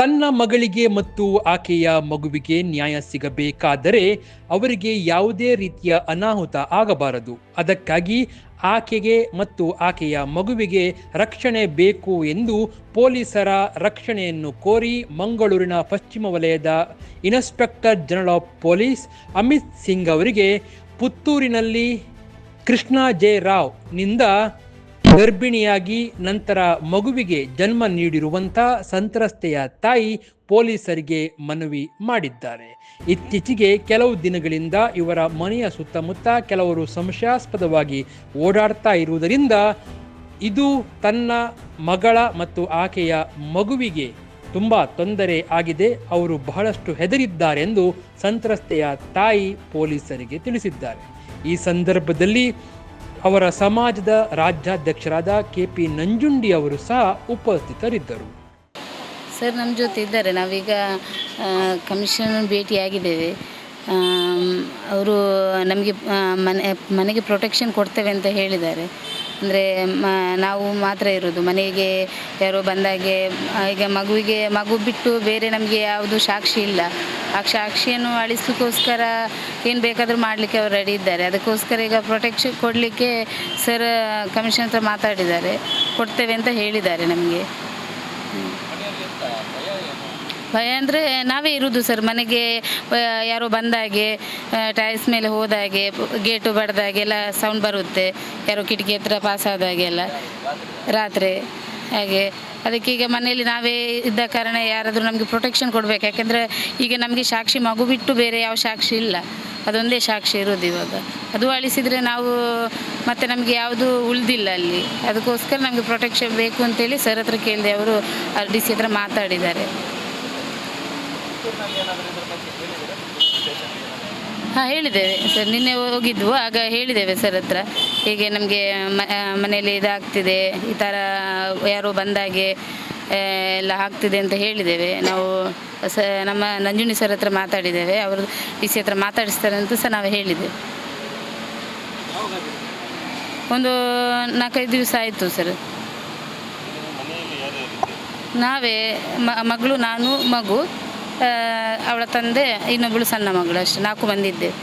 ತನ್ನ ಮಗಳಿಗೆ ಮತ್ತು ಆಕೆಯ ಮಗುವಿಗೆ ನ್ಯಾಯ ಸಿಗಬೇಕಾದರೆ ಅವರಿಗೆ ಯಾವುದೇ ರೀತಿಯ ಅನಾಹುತ ಆಗಬಾರದು. ಅದಕ್ಕಾಗಿ ಆಕೆಗೆ ಮತ್ತು ಆಕೆಯ ಮಗುವಿಗೆ ರಕ್ಷಣೆ ಬೇಕು ಎಂದು ಪೊಲೀಸರ ರಕ್ಷಣೆಯನ್ನು ಕೋರಿ ಮಂಗಳೂರಿನ ಪಶ್ಚಿಮ ವಲಯದ inspector general of police Amit Singh ಅವರಿಗೆ ಪುತ್ತೂರಿನಲ್ಲಿ ಕೃಷ್ಣ ಜೆ ರಾವ್ನಿಂದ ಗರ್ಭಿಣಿಯಾಗಿ ನಂತರ ಮಗುವಿಗೆ ಜನ್ಮ ನೀಡಿರುವಂಥ ಸಂತ್ರಸ್ತೆಯ ತಾಯಿ ಪೊಲೀಸರಿಗೆ ಮನವಿ ಮಾಡಿದ್ದಾರೆ. ಇತ್ತೀಚೆಗೆ ಕೆಲವು ದಿನಗಳಿಂದ ಇವರ ಮನೆಯ ಸುತ್ತಮುತ್ತ ಕೆಲವರು ಸಂಶಯಾಸ್ಪದವಾಗಿ ಓಡಾಡ್ತಾ ಇರುವುದರಿಂದ ಇದು ತನ್ನ ಮಗಳ ಮತ್ತು ಆಕೆಯ ಮಗುವಿಗೆ ತುಂಬ ತೊಂದರೆ ಆಗಿದೆ. ಅವರು ಬಹಳಷ್ಟು ಹೆದರಿದ್ದಾರೆಂದು ಸಂತ್ರಸ್ತೆಯ ತಾಯಿ ಪೊಲೀಸರಿಗೆ ತಿಳಿಸಿದ್ದಾರೆ. ಈ ಸಂದರ್ಭದಲ್ಲಿ ಅವರ ಸಮಾಜದ ರಾಜ್ಯಾಧ್ಯಕ್ಷರಾದ ಕೆ ಪಿ ನಂಜುಂಡಿ ಅವರು ಸಹ ಉಪಸ್ಥಿತರಿದ್ದರು. ಸರ್, ನಮ್ಮ ಜೊತೆ ಇದ್ದಾರೆ. ನಾವೀಗ ಕಮಿಷನ್ ಭೇಟಿಯಾಗಿದ್ದೇವೆ. ಅವರು ನಮಗೆ ಮನೆ, ಮನೆಗೆ ಪ್ರೊಟೆಕ್ಷನ್ ಕೊಡ್ತೇವೆ ಅಂತ ಹೇಳಿದ್ದಾರೆ. ಅಂದರೆ ನಾವು ಮಾತ್ರ ಇರೋದು. ಮನೆಗೆ ಯಾರೋ ಬಂದಾಗೆ, ಈಗ ಮಗುವಿಗೆ, ಮಗು ಬಿಟ್ಟು ಬೇರೆ ನಮಗೆ ಯಾವುದು ಸಾಕ್ಷಿ ಇಲ್ಲ. ಆ ಸಾಕ್ಷಿಯನ್ನು ಅಳಿಸೋಕ್ಕೋಸ್ಕರ ಏನು ಬೇಕಾದರೂ ಮಾಡಲಿಕ್ಕೆ ಅವರು ರೆಡಿ ಇದ್ದಾರೆ. ಅದಕ್ಕೋಸ್ಕರ ಈಗ ಪ್ರೊಟೆಕ್ಷನ್ ಕೊಡಲಿಕ್ಕೆ ಸರ್ ಕಮಿಷನ್ ಹತ್ರ ಮಾತಾಡಿದ್ದಾರೆ. ಕೊಡ್ತೇವೆ ಅಂತ ಹೇಳಿದ್ದಾರೆ ನಮಗೆ. ಭಯ ಅಂದರೆ ನಾವೇ ಇರುವುದು ಸರ್ ಮನೆಗೆ ಯಾರೋ ಬಂದಾಗೆ ಟೈಲ್ಸ್ ಮೇಲೆ ಹೋದಾಗೆ ಗೇಟು ಬಡ್ದಾಗೆ ಎಲ್ಲ ಸೌಂಡ್ ಬರುತ್ತೆ. ಯಾರೋ ಕಿಟಕಿ ಹತ್ರ ಪಾಸ್ ಆದಾಗೆಲ್ಲ ರಾತ್ರಿ. ಹಾಗೆ, ಅದಕ್ಕೆ ಈಗ ಮನೆಯಲ್ಲಿ ನಾವೇ ಇದ್ದ ಕಾರಣ ಯಾರಾದರೂ ನಮಗೆ ಪ್ರೊಟೆಕ್ಷನ್ ಕೊಡಬೇಕು. ಯಾಕೆಂದರೆ ಈಗ ನಮಗೆ ಸಾಕ್ಷಿ ಮಗು ಬಿಟ್ಟು ಬೇರೆ ಯಾವ ಸಾಕ್ಷಿ ಇಲ್ಲ. ಅದೊಂದೇ ಸಾಕ್ಷಿ ಇರೋದು ಇವಾಗ. ಅದು ಅಳಿಸಿದರೆ ನಾವು ಮತ್ತೆ ನಮಗೆ ಯಾವುದು ಉಳಿದಿಲ್ಲ ಅಲ್ಲಿ. ಅದಕ್ಕೋಸ್ಕರ ನಮಗೆ ಪ್ರೊಟೆಕ್ಷನ್ ಬೇಕು ಅಂತೇಳಿ ಸರ್ ಹತ್ರ ಕೇಳಿದೆ ಅವರು ಆರ್ ಡಿ ಸಿ ಹತ್ರ ಮಾತಾಡಿದ್ದಾರೆ. ಹಾಂ ಹೇಳಿದ್ದೇವೆ ಸರ್. ನಿನ್ನೆ ಹೋಗಿದ್ವು ಆಗ ಹೇಳಿದ್ದೇವೆ ಸರ್ ಹತ್ರ. ಹೀಗೆ ನಮಗೆ ಮನೆಯಲ್ಲಿ ಇದಾಗ್ತಿದೆ ಈ ಥರ ಯಾರೋ ಬಂದಾಗೆ ಎಲ್ಲ ಆಗ್ತಿದೆ ಅಂತ ಹೇಳಿದ್ದೇವೆ. ನಾವು ಸ ನಮ್ಮ ನಂಜುನಿ ಸರ್ ಹತ್ರ ಮಾತಾಡಿದ್ದೇವೆ. ಅವರು ಡಿ ಸಿ ಹತ್ರ ಮಾತಾಡಿಸ್ತಾರೆ ಅಂತ ಸಹ ನಾವು ಹೇಳಿದ್ದೇವೆ. ಒಂದು ನಾಲ್ಕೈದು ದಿವಸ ಆಯಿತು ಸರ್. ನಾವೇ ಮಗಳು ನಾನು ಮಗು. ಅವಳ ತಂದೆ ಇನ್ನೊಬ್ಬಳು ಸಣ್ಣ ಮಗಳು ಅಷ್ಟೇ. ನಾಲ್ಕು ಮಂದಿ ಇದ್ದೇವೆ.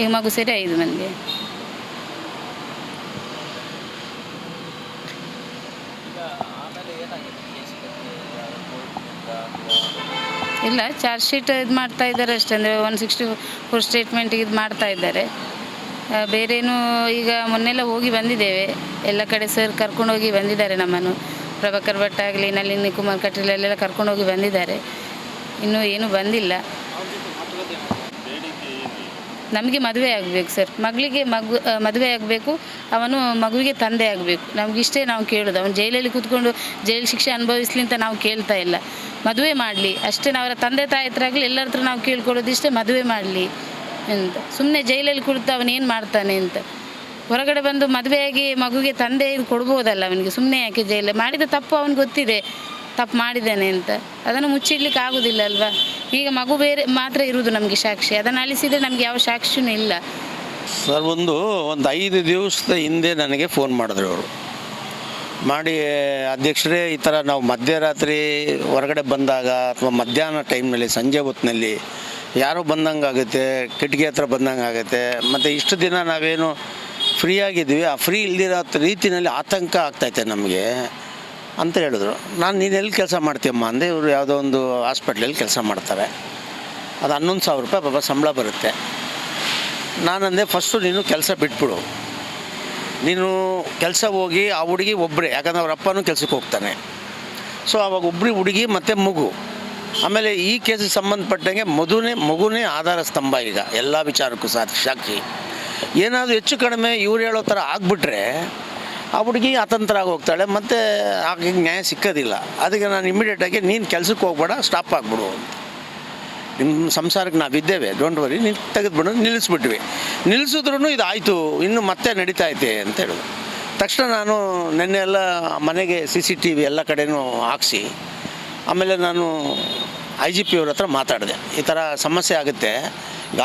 ಈಗ ಮಗು ಸೇರಿ ಐದು ಮಂದಿ. ಇಲ್ಲ ಚಾರ್ಜ್ ಶೀಟ್ ಇದು ಮಾಡ್ತಾ ಇದ್ದಾರೆ ಅಷ್ಟೇ. ಅಂದರೆ ಒನ್ ಸಿಕ್ಸ್ಟಿ ಫೋರ್ ಸ್ಟೇಟ್ಮೆಂಟಿಗೆ ಇದು ಮಾಡ್ತಾ ಇದ್ದಾರೆ. ಬೇರೇನು ಈಗ ಮೊನ್ನೆಲ್ಲ ಹೋಗಿ ಬಂದಿದ್ದೇವೆ. ಎಲ್ಲ ಕಡೆ ಸರ್ ಕರ್ಕೊಂಡೋಗಿ ಬಂದಿದ್ದಾರೆ ನಮ್ಮನ್ನು. ಪ್ರಭಾಕರ್ ಭಟ್ ಆಗಲಿ, ನಳಿನಿ ಕುಮಾರ್ ಕಟೀಲ್ ಅಲ್ಲೆಲ್ಲ ಕರ್ಕೊಂಡೋಗಿ ಬಂದಿದ್ದಾರೆ. ಇನ್ನೂ ಏನೂ ಬಂದಿಲ್ಲ. ನಮಗೆ ಮದುವೆ ಆಗಬೇಕು ಸರ್. ಮಗಳಿಗೆ ಮಗು ಮದುವೆ ಆಗಬೇಕು. ಅವನು ಮಗುವಿಗೆ ತಂದೆ ಆಗಬೇಕು. ನಮಗಿಷ್ಟೇ ನಾವು ಕೇಳೋದು. ಅವನು ಜೈಲಲ್ಲಿ ಕೂತ್ಕೊಂಡು ಜೈಲು ಶಿಕ್ಷೆ ಅನುಭವಿಸ್ಲಿ ಅಂತ ನಾವು ಕೇಳ್ತಾ ಇಲ್ಲ. ಮದುವೆ ಮಾಡಲಿ. ಅಷ್ಟೇ ಅವರ ತಂದೆ ತಾಯಿ ಹತ್ರ ಆಗಲಿ ಎಲ್ಲರ ಹತ್ರ ನಾವು ಕೇಳ್ಕೊಳ್ಳೋದು ಇಷ್ಟೇ ಮದುವೆ ಮಾಡಲಿ ಅಂತ. ಸುಮ್ಮನೆ ಜೈಲಲ್ಲಿ ಕುಳಿತು ಅವನು ಏನು ಮಾಡ್ತಾನೆ ಅಂತ. ಹೊರಗಡೆ ಬಂದು ಮದುವೆಯಾಗಿ ಮಗುಗೆ ತಂದೆ ಇದು ಕೊಡ್ಬೋದಲ್ಲ ಅವನಿಗೆ. ಸುಮ್ಮನೆ ಯಾಕೆ ಜೈಲ ಮಾಡಿದ ತಪ್ಪು ಅವನಿಗೆ ಗೊತ್ತಿದೆ. ತಪ್ಪು ಮಾಡಿದ್ದೇನೆ ಅಂತ. ಅದನ್ನು ಮುಚ್ಚಿಡ್ಲಿಕ್ಕೆ ಆಗೋದಿಲ್ಲ ಅಲ್ವಾ? ಈಗ ಮಗು ಬೇರೆ ಮಾತ್ರ ಇರುವುದು ನಮಗೆ ಸಾಕ್ಷಿ. ಅದನ್ನು ಅಳಿಸಿದರೆ ನಮಗೆ ಯಾವ ಸಾಕ್ಷಿನೂ ಇಲ್ಲ. ಸರ್, ಒಂದು ಒಂದು ಐದು ದಿವಸದ ಹಿಂದೆ ನನಗೆ ಫೋನ್ ಮಾಡಿದ್ರು ಅವರು. ಮಾಡಿ, ಅಧ್ಯಕ್ಷರೇ, ಈ ಥರ ನಾವು ಮಧ್ಯರಾತ್ರಿ ಹೊರಗಡೆ ಬಂದಾಗ ಅಥವಾ ಮಧ್ಯಾಹ್ನ ಟೈಮ್ನಲ್ಲಿ, ಸಂಜೆ ಹೊತ್ತಿನಲ್ಲಿ ಯಾರೋ ಬಂದಂಗೆ ಆಗುತ್ತೆ ಕಿಟಕಿ ಹತ್ರ ಬಂದಂಗೆ ಆಗುತ್ತೆ ಮತ್ತು ಇಷ್ಟು ದಿನ ನಾವೇನು ಫ್ರೀ ಆಗಿದ್ವಿ ಆ ಫ್ರೀ ಇಲ್ದಿರೋ ರೀತಿಯಲ್ಲಿ ಆತಂಕ ಆಗ್ತೈತೆ ನಮಗೆ. ಅಂತ ಹೇಳಿದ್ರು. ನಾನು ನೀನು ಎಲ್ಲಿ ಕೆಲಸ ಮಾಡ್ತೀಯಮ್ಮ ಅಂದೆ, ಇವರು ಯಾವುದೋ ಒಂದು ಹಾಸ್ಪಿಟ್ಲಲ್ಲಿ ಕೆಲಸ ಮಾಡ್ತಾರೆ. ಅದು ಹನ್ನೊಂದು ಸಾವಿರ ರೂಪಾಯಿ ಪಾಪ ಸಂಬಳ ಬರುತ್ತೆ. ನಾನಂದೆ ಫಸ್ಟು ನೀನು ಕೆಲಸ ಬಿಟ್ಬಿಡು. ನೀನು ಕೆಲಸ ಹೋಗಿ ಆ ಹುಡುಗಿ ಒಬ್ಬರೇ ಯಾಕಂದ್ರೆ ಅವ್ರ ಅಪ್ಪನೂ ಕೆಲಸಕ್ಕೆ ಹೋಗ್ತಾನೆ. ಸೊ ಅವಾಗ ಒಬ್ಬರಿ ಹುಡುಗಿ ಮತ್ತು ಮಗು. ಆಮೇಲೆ ಈ ಕೇಸಿಗೆ ಸಂಬಂಧಪಟ್ಟಂಗೆ ಮಧುನೇ, ಮಗುನೇ ಆಧಾರ ಸ್ತಂಭ ಈಗ. ಎಲ್ಲ ವಿಚಾರಕ್ಕೂ ಸಾಕ್ಷಿ. ಏನಾದರೂ ಹೆಚ್ಚು ಕಡಿಮೆ ಇವ್ರು ಹೇಳೋ ಥರ ಆಗಿಬಿಟ್ರೆ ಆ ಹುಡುಗಿ ಅತಂತ್ರ ಆಗಿ ಹೋಗ್ತಾಳೆ, ಮತ್ತು ಆಕೆ ನ್ಯಾಯ ಸಿಕ್ಕೋದಿಲ್ಲ. ಅದಕ್ಕೆ ನಾನು ಇಮಿಡಿಯೇಟಾಗಿ ನೀನು ಕೆಲ್ಸಕ್ಕೆ ಹೋಗ್ಬೇಡ ಸ್ಟಾಪ್ ಆಗಿಬಿಡು ಅಂತ. ನಿಮ್ಮ ಸಂಸಾರಕ್ಕೆ ನಾವಿದ್ದೇವೆ ಡೋಂಟ್ ವರಿ ನೀನು ತೆಗೆದುಬಿಡು, ನಿಲ್ಲಿಸ್ಬಿಟ್ವಿ. ನಿಲ್ಲಿಸಿದ್ರು ಇದು ಆಯಿತು ಇನ್ನು ಮತ್ತೆ ನಡೀತಾ ಐತೆ ಅಂತ ಹೇಳಿದ್ರು ತಕ್ಷಣ ನಾನು ನಿನ್ನೆ ಎಲ್ಲ ಮನೆಗೆ ಸಿ ಸಿ ಟಿ ವಿ ಎಲ್ಲ ಕಡೆನೂ ಹಾಕ್ಸಿ, ಆಮೇಲೆ ನಾನು ಐ ಜಿ ಪಿ ಅವ್ರ ಹತ್ರ ಮಾತಾಡಿದೆ. ಈ ಥರ ಸಮಸ್ಯೆ ಆಗುತ್ತೆ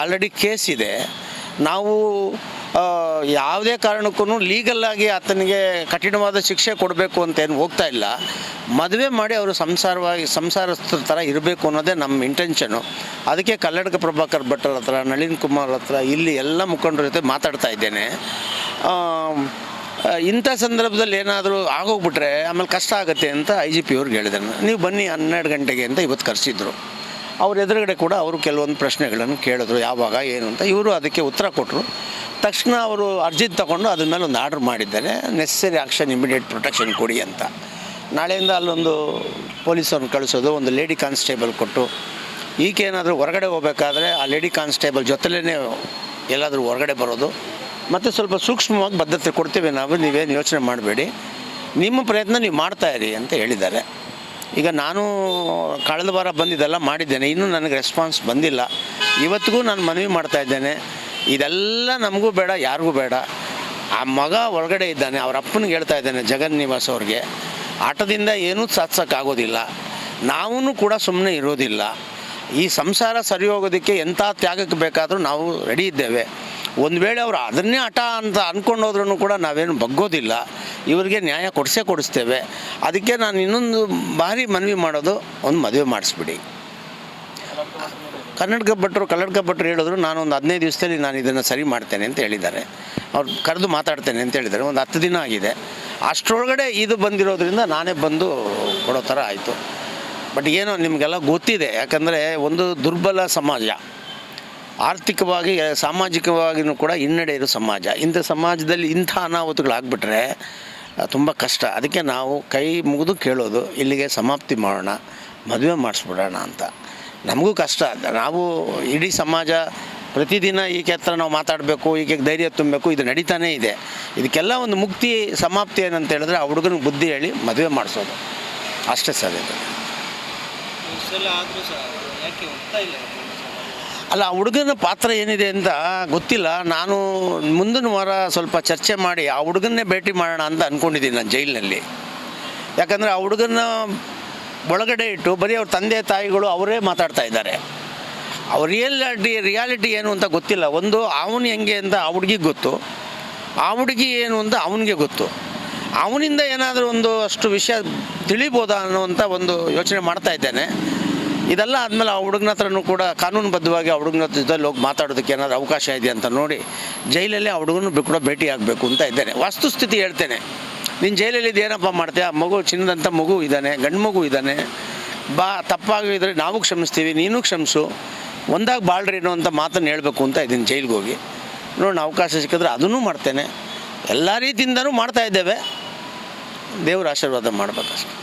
ಆಲ್ರೆಡಿ ಕೇಸ್ ಇದೆ. ನಾವು ಯಾವುದೇ ಕಾರಣಕ್ಕೂ ಲೀಗಲ್ಲಾಗಿ ಆತನಿಗೆ ಕಠಿಣವಾದ ಶಿಕ್ಷೆ ಕೊಡಬೇಕು ಅಂತ ಏನು ಹೋಗ್ತಾ ಇಲ್ಲ. ಮದುವೆ ಮಾಡಿ ಅವರು ಸಂಸಾರವಾಗಿ ಸಂಸಾರಸ್ಥರ ಥರ ಇರಬೇಕು ಅನ್ನೋದೇ ನಮ್ಮ ಇಂಟೆನ್ಷನು ಅದಕ್ಕೆ ಕಲ್ಲಡ್ಕ ಪ್ರಭಾಕರ್ ಭಟ್ಟರ ಹತ್ರ, ನಳಿನ್ ಕುಮಾರ್ ಹತ್ರ ಇಲ್ಲಿ ಎಲ್ಲ ಮುಖಂಡರ ಜೊತೆ ಮಾತಾಡ್ತಾ ಇದ್ದೇನೆ. ಇಂಥ ಸಂದರ್ಭದಲ್ಲಿ ಏನಾದರೂ ಆಗೋಗ್ಬಿಟ್ರೆ ಆಮೇಲೆ ಕಷ್ಟ ಆಗುತ್ತೆ ಅಂತ ಐ ಜಿ ಪಿ ಅವ್ರಿಗೆ ಹೇಳಿದೆ ನೀವು ಬನ್ನಿ ಹನ್ನೆರಡು ಗಂಟೆಗೆ ಅಂತ ಇವತ್ತು ಕರೆಸಿದ್ರು. ಅವ್ರ ಎದುರುಗಡೆ ಕೂಡ ಅವರು ಕೆಲವೊಂದು ಪ್ರಶ್ನೆಗಳನ್ನು ಕೇಳಿದ್ರು, ಯಾವಾಗ, ಏನು ಅಂತ. ಇವರು ಅದಕ್ಕೆ ಉತ್ತರ ಕೊಟ್ಟರು ತಕ್ಷಣ ಅವರು ಅರ್ಜಿ ತಗೊಂಡು ಅದ್ರ ಮೇಲೆ ಒಂದು ಆರ್ಡ್ರ್ ಮಾಡಿದ್ದಾರೆ. ನೆಸೆಸರಿ ಆಕ್ಷನ್ ಇಮಿಡಿಯೇಟ್ ಪ್ರೊಟೆಕ್ಷನ್ ಕೊಡಿ ಅಂತ. ನಾಳೆಯಿಂದ ಅಲ್ಲೊಂದು ಪೊಲೀಸವ್ರನ್ನ ಕಳಿಸೋದು, ಒಂದು ಲೇಡಿ ಕಾನ್ಸ್ಟೇಬಲ್ ಕೊಟ್ಟು, ಈಗೇನಾದರೂ ಹೊರಗಡೆ ಹೋಗಬೇಕಾದ್ರೆ ಆ ಲೇಡಿ ಕಾನ್ಸ್ಟೇಬಲ್ ಜೊತೆಲೇ ಎಲ್ಲಾದರೂ ಹೊರಗಡೆ ಬರೋದು. ಮತ್ತು ಸ್ವಲ್ಪ ಸೂಕ್ಷ್ಮವಾಗಿ ಬದ್ಧತೆ ಕೊಡ್ತೀವಿ ನಾವು, ನೀವೇನು ಯೋಚನೆ ಮಾಡಬೇಡಿ. ನಿಮ್ಮ ಪ್ರಯತ್ನ ನೀವು ಮಾಡ್ತಾ ಇರಿ ಅಂತ ಹೇಳಿದ್ದಾರೆ. ಈಗ ನಾನು ಕಳೆದ ವಾರ ಬಂದಿದ್ದೆಲ್ಲ ಮಾಡಿದ್ದೇನೆ. ಇನ್ನೂ ನನಗೆ ರೆಸ್ಪಾನ್ಸ್ ಬಂದಿಲ್ಲ. ಇವತ್ತಿಗೂ ನಾನು ಮನವಿ ಮಾಡ್ತಾ ಇದ್ದೇನೆ. ಇದೆಲ್ಲ ನಮಗೂ ಬೇಡ, ಯಾರಿಗೂ ಬೇಡ. ಆ ಮಗ ಒಳಗಡೆ ಇದ್ದಾನೆ, ಅವ್ರ ಅಪ್ಪನಿಗೆ ಹೇಳ್ತಾ ಇದ್ದಾನೆ ಜಗನ್ ನಿವಾಸ್ ಅವ್ರಿಗೆ, ಆಟದಿಂದ ಏನೂ ಸಾಧಿಸೋಕ್ಕಾಗೋದಿಲ್ಲ. ನಾವೂ ಕೂಡ ಸುಮ್ಮನೆ ಇರೋದಿಲ್ಲ. ಈ ಸಂಸಾರ ಸರಿ ಹೋಗೋದಕ್ಕೆ ಎಂಥ ತ್ಯಾಗಕ್ಕೆ ಬೇಕಾದರೂ ನಾವು ರೆಡಿ ಇದ್ದೇವೆ. ಒಂದು ವೇಳೆ ಅವರು ಅದನ್ನೇ ಹಠ ಅಂತ ಅಂದ್ಕೊಂಡು ಹೋದ್ರೂ ಕೂಡ ನಾವೇನು ಬಗ್ಗೋದಿಲ್ಲ. ಇವರಿಗೆ ನ್ಯಾಯ ಕೊಡಿಸೇ ಕೊಡಿಸ್ತೇವೆ. ಅದಕ್ಕೆ ನಾನು ಇನ್ನೊಂದು ಭಾರಿ ಮನವಿ ಮಾಡೋದು, ಒಂದು ಮದುವೆ ಮಾಡಿಸ್ಬಿಡಿ. ಕನ್ನಡಕ ಭಟ್ರು ಕನ್ನಡಕ ಭಟ್ರು ಹೇಳಿದ್ರು ನಾನು ಒಂದು ಹದಿನೈದು ದಿವಸದಲ್ಲಿ ನಾನು ಇದನ್ನು ಸರಿ ಮಾಡ್ತೇನೆ ಅಂತ ಹೇಳಿದ್ದಾರೆ. ಅವ್ರು ಕರೆದು ಮಾತಾಡ್ತೇನೆ ಅಂತ ಹೇಳಿದ್ದಾರೆ. ಒಂದು ಹತ್ತು ದಿನ ಆಗಿದೆ. ಅಷ್ಟರೊಳಗಡೆ ಇದು ಬಂದಿರೋದ್ರಿಂದ ನಾನೇ ಬಂದು ಕೊಡೋ ಥರ ಆಯಿತು. ಬಟ್ ಏನೋ ನಿಮಗೆಲ್ಲ ಗೊತ್ತಿದೆ. ಯಾಕಂದರೆ ಒಂದು ದುರ್ಬಲ ಸಮಾಜ, ಆರ್ಥಿಕವಾಗಿ ಸಾಮಾಜಿಕವಾಗಿಯೂ ಕೂಡ ಹಿನ್ನಡೆ ಇರೋ ಸಮಾಜ. ಇಂಥ ಸಮಾಜದಲ್ಲಿ ಇಂಥ ಅನಾಹುತಗಳಾಗ್ಬಿಟ್ರೆ ತುಂಬ ಕಷ್ಟ. ಅದಕ್ಕೆ ನಾವು ಕೈ ಮುಗಿದು ಕೇಳೋದು, ಇಲ್ಲಿಗೆ ಸಮಾಪ್ತಿ ಮಾಡೋಣ, ಮದುವೆ ಮಾಡಿಸ್ಬಿಡೋಣ ಅಂತ. ನಮಗೂ ಕಷ್ಟ. ನಾವು ಇಡೀ ಸಮಾಜ ಪ್ರತಿದಿನ ಈಕೆ ಹತ್ರ ನಾವು ಮಾತಾಡಬೇಕು ಈಕೆ ಧೈರ್ಯ ತುಂಬಬೇಕು ಇದು ನಡೀತಾನೆ ಇದೆ. ಇದಕ್ಕೆಲ್ಲ ಒಂದು ಮುಕ್ತಿ ಸಮಾಪ್ತಿ ಏನಂತ ಹೇಳಿದ್ರೆ ಆ ಹುಡುಗನ ಬುದ್ಧಿ ಹೇಳಿ ಮದುವೆ ಮಾಡಿಸೋದು. ಅಷ್ಟೇ ಸರ್ ಇದು. ಅಲ್ಲ ಆ ಹುಡುಗನ ಪಾತ್ರ ಏನಿದೆ ಅಂತ ಗೊತ್ತಿಲ್ಲ. ನಾನು ಮುಂದಿನ ವಾರ ಸ್ವಲ್ಪ ಚರ್ಚೆ ಮಾಡಿ ಆ ಹುಡುಗನ್ನೇ ಭೇಟಿ ಮಾಡೋಣ ಅಂತ ಅಂದ್ಕೊಂಡಿದ್ದೀನಿ ನಾನು ಜೈಲಿನಲ್ಲಿ. ಯಾಕಂದರೆ ಆ ಹುಡುಗನ ಒಳಗಡೆ ಇಟ್ಟು ಬರೀ ಅವ್ರ ತಂದೆ ತಾಯಿಗಳು ಅವರೇ ಮಾತಾಡ್ತಾ ಇದ್ದಾರೆ. ಅವ್ರ ರಿಯಾಲಿಟಿ ರಿಯಾಲಿಟಿ ಏನು ಅಂತ ಗೊತ್ತಿಲ್ಲ. ಒಂದು ಅವನು ಹೆಂಗೆ ಅಂತ ಆ ಹುಡುಗಿಗೆ ಗೊತ್ತು. ಆ ಹುಡುಗಿ ಏನು ಅಂತ ಅವನಿಗೆ ಗೊತ್ತು. ಅವನಿಂದ ಏನಾದರೂ ಒಂದು ಅಷ್ಟು ವಿಷಯ ತಿಳಿಬೋದಾ ಅನ್ನೋವಂಥ ಒಂದು ಯೋಚನೆ ಮಾಡ್ತಾ ಇದ್ದೇನೆ. ಇದೆಲ್ಲ ಆದಮೇಲೆ ಆ ಹುಡುಗನ ಹತ್ರನೂ ಕೂಡ ಕಾನೂನುಬದ್ಧವಾಗಿ ಆ ಹುಡುಗನ ಜೊತೆಲಿ ಹೋಗಿ ಮಾತಾಡೋದಕ್ಕೆ ಏನಾದರೂ ಅವಕಾಶ ಇದೆ ಅಂತ ನೋಡಿ ಜೈಲಲ್ಲಿ ಆ ಹುಡುಗನ ಕೂಡ ಭೇಟಿ ಆಗಬೇಕು ಅಂತ ಇದ್ದೇನೆ. ವಸ್ತುಸ್ಥಿತಿ ಹೇಳ್ತೇನೆ. ನೀನು ಜೈಲಲ್ಲಿ ಏನಪ್ಪ ಮಾಡ್ತೀಯ? ಆ ಮಗು ಚಿನ್ನದಂಥ ಮಗು ಇದ್ದಾನೆ, ಗಂಡು ಮಗು ಇದ್ದಾನೆ. ಬಾ, ತಪ್ಪಾಗಿದ್ರೆ ನಾವು ಕ್ಷಮಿಸ್ತೀವಿ, ನೀನು ಕ್ಷಮಿಸು. ಒಂದಾಗ ಬಾಳ್ರಿ ಅನ್ನೋ ಅಂತ ಮಾತನ್ನು ಹೇಳಬೇಕು ಅಂತ ಇದ್ದೀನಿ ಜೈಲಿಗೆ ಹೋಗಿ. ನೋಡೋಣ ಅವಕಾಶ ಸಿಕ್ಕಿದ್ರೆ ಅದನ್ನೂ ಮಾಡ್ತೇನೆ. ಎಲ್ಲ ರೀತಿಯಿಂದನೂ ಮಾಡ್ತಾ ಇದ್ದೇವೆ. ದೇವ್ರ ಆಶೀರ್ವಾದ ಮಾಡ್ಬೇಕಷ್ಟೆ.